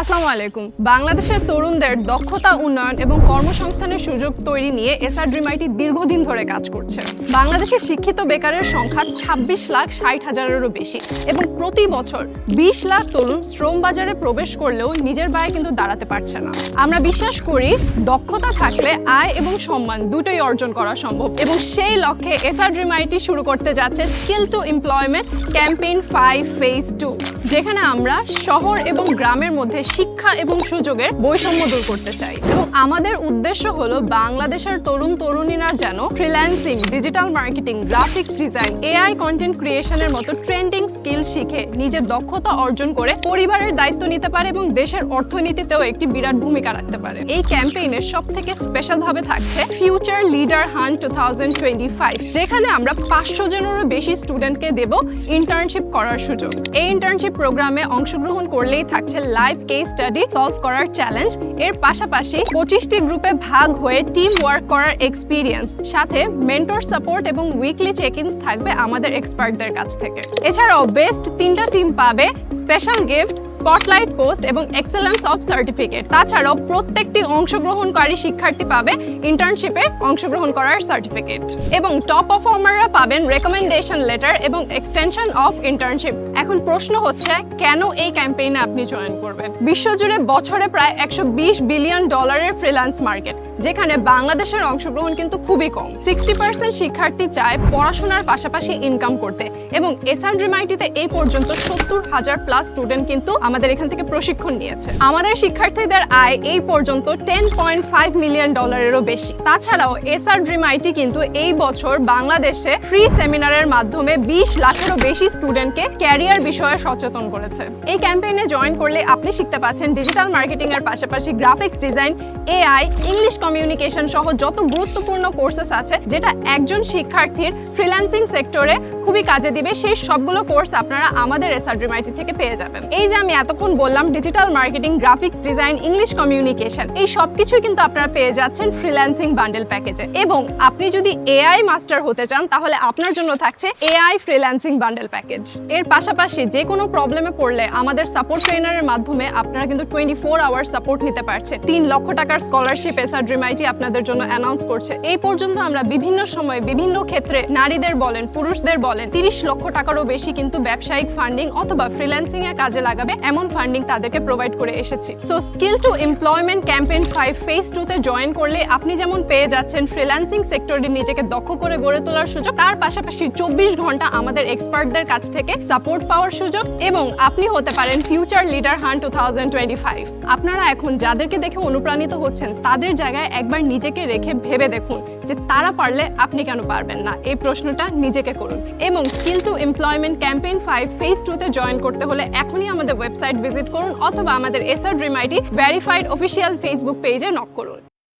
আসসালামু আলাইকুম। বাংলাদেশের তরুণদের দক্ষতা উন্নয়ন এবং কর্মসংস্থানের সুযোগ তৈরি নিয়ে এসআর ড্রিমাইটি দীর্ঘদিন ধরে কাজ করছে। বাংলাদেশের শিক্ষিত বেকারের সংখ্যা ছাব্বিশ লাখ ষাট হাজারেরও বেশি এবং প্রতি বছর বিশ লাখ তরুণ শ্রম বাজারে প্রবেশ করলেও নিজের পায়ে কিন্তু দাঁড়াতে পারছে না। আমরা বিশ্বাস করি, দক্ষতা থাকলে আয় এবং সম্মান দুটোই অর্জন করা সম্ভব এবং সেই লক্ষ্যে এসআর ড্রিমাইটি শুরু করতে যাচ্ছে skill to employment campaign five phase two যেখানে আমরা শহর এবং গ্রামের মধ্যে শিক্ষা এবং সুযোগের বৈষম্য দূর করতে চাই। এবং আমাদের উদ্দেশ্য হলো বাংলাদেশের তরুণ তরুণীরা যেন freelancing digital marketing graphics design AI content ক্রিয়েশনের মতো ট্রেন্ডিং স্কিল শিখে নিজের দক্ষতা অর্জন করে পরিবারের দায়িত্ব নিতে পারে এবং দেশের অর্থনীতিতেও একটি বিরাট ভূমিকা রাখতে পারে। এই ক্যাম্পেইনের সব থেকে স্পেশাল ভাবে থাকছে ফিউচার লিডার হান টু যেখানে আমরা পাঁচশো জনেরও বেশি স্টুডেন্টকে দেব ইন্টার্নশিপ করার সুযোগ। এই ইন্টার্নশিপ প্রোগ্রামে অংশগ্রহণ করলেই থাকছে লাইভ কেস স্টাডি সলভ করার চ্যালেঞ্জ এর পাশাপাশি পঁচিশটি গ্রুপে ভাগ হয়ে টিম ওয়ার্ক করার এক্সপিরিয়েন্স সাথে মেন্টর সাপোর্ট এবং উইকলি চেক ইনস থাকবে আমাদের এক্সপার্টদের কাছ থেকে। এছাড়াও বেস্ট তিনটা টিম পাবে স্পেশাল গিফট স্পটলাইট পোস্ট এবং এক্সেলেন্স অফ সার্টিফিকেট তাছাড়াও প্রত্যেকটি অংশগ্রহণকারী শিক্ষার্থী পাবে ইন্টার্নশিপে অংশগ্রহণ করার সার্টিফিকেট এবং টপ পারফর্মাররা পাবেন রেকমেন্ডেশন লেটার এবং এক্সটেনশন অফ ইন্টার্নশিপ এখন প্রশ্ন হচ্ছে, কেন এই ক্যাম্পেইনে আপনি জয়েন করবেন? বিশ্বজুড়ে বছরে প্রায় একশো বিশ বিলিয়ন ডলারের ফ্রিল্যান্স মার্কেট যেখানে বাংলাদেশের অংশগ্রহণ কিন্তু খুবই কম। সিক্সটি পার্সেন্ট শিক্ষার্থী চায় পড়াশোনার পাশাপাশি ইনকাম করতে এবং এসআর ড্রিমাইটিতে এই পর্যন্ত সত্তর হাজার প্লাস স্টুডেন্ট কিন্তু আমাদের এখান থেকে প্রশিক্ষণ নিয়েছে। আমাদের শিক্ষার্থীদের আয় এই পর্যন্ত টেন পয়েন্ট ফাইভ মিলিয়ন ডলারেরও বেশি। তাছাড়াও এসআর ড্রিম আইটি কিন্তু এই বছর বাংলাদেশে ফ্রি সেমিনারের মাধ্যমে বিশ লাখেরও বেশি স্টুডেন্টকে ক্যারিয়ার বিষয়ে সচেতন করেছে। এই ক্যাম্পেইনে জয়েন করলে আপনি শিখতে পাচ্ছেন ডিজিটাল মার্কেটিং এর পাশাপাশি graphics design AI English communication সহ যত গুরুত্বপূর্ণ কোর্সেস আছে, যেটা একজন শিক্ষার্থীর ফ্রিল্যান্সিং সেক্টরে খুবই কাজে দিবে, সেই সবগুলো কোর্স আপনারা আমাদের এসআর ড্রিমাইটি থেকে পেয়ে যাবেন। এই যে আমি এতক্ষণ বললাম digital marketing graphics design English communication এই সব কিছুই কিন্তু আপনারা পেয়ে যাচ্ছেন ফ্রিল্যান্সিং বান্ডেল প্যাকেজে এবং আপনি যদি এআই মাস্টার হতে চান, তাহলে আপনার জন্য থাকছে এআই ফ্রিল্যান্সিং বান্ডেল প্যাকেজ এর পাশাপাশি যে কোনো প্রবলেমে পড়লে আমাদের সাপোর্ট ট্রেনারের মাধ্যমে আপনারা কিন্তু টোয়েন্টি ফোর আওয়ার সাপোর্ট নিতে পারছেন। তিন লক্ষ টাকার স্কলারশিপ এসআর ড্রিমাইটি আপনাদের জন্য অ্যানাউন্স করছে। এই পর্যন্ত আমরা বিভিন্ন সময়ে বিভিন্ন ক্ষেত্রে নারীদের বলেন, পুরুষদের বলেন, তিরিশ লক্ষ টাকারও বেশি কিন্তু ব্যবসায়িক ফান্ডিং অথবা ফ্রিল্যান্সিং এ কাজে লাগাবে এমন ফান্ডিং তাদেরকে প্রোভাইড করে এসেছি। So skill to employment campaign five phase two তে জয়েন করলে আপনি যেমন পেয়ে যাচ্ছেন ফ্রিল্যান্সিং সেক্টরে নিজেকে দক্ষ করে গড়ে তোলার সুযোগ, তার পাশাপাশি চব্বিশ ঘণ্টা আমাদের এক্সপার্টদের কাছ থেকে সাপোর্ট পাওয়ার সুযোগ এবং আপনি হতে পারেন ফিউচার লিডার হান টু আপনারা এখন যাদেরকে দেখে অনুপ্রাণিত হচ্ছেন, তাদের জায়গায় একবার নিজেকে রেখে ভেবে দেখুন যে তারা পারলে আপনি কেন পারবেন না। এই প্রশ্নটা নিজেকে করুন। এবং skill to employment campaign five phase টুতে জয়েন করতে হলে এখনই আমাদের ওয়েবসাইট ভিজিট করুন অথবা আমাদের SR dream ID verified official Facebook পেজে নক করুন।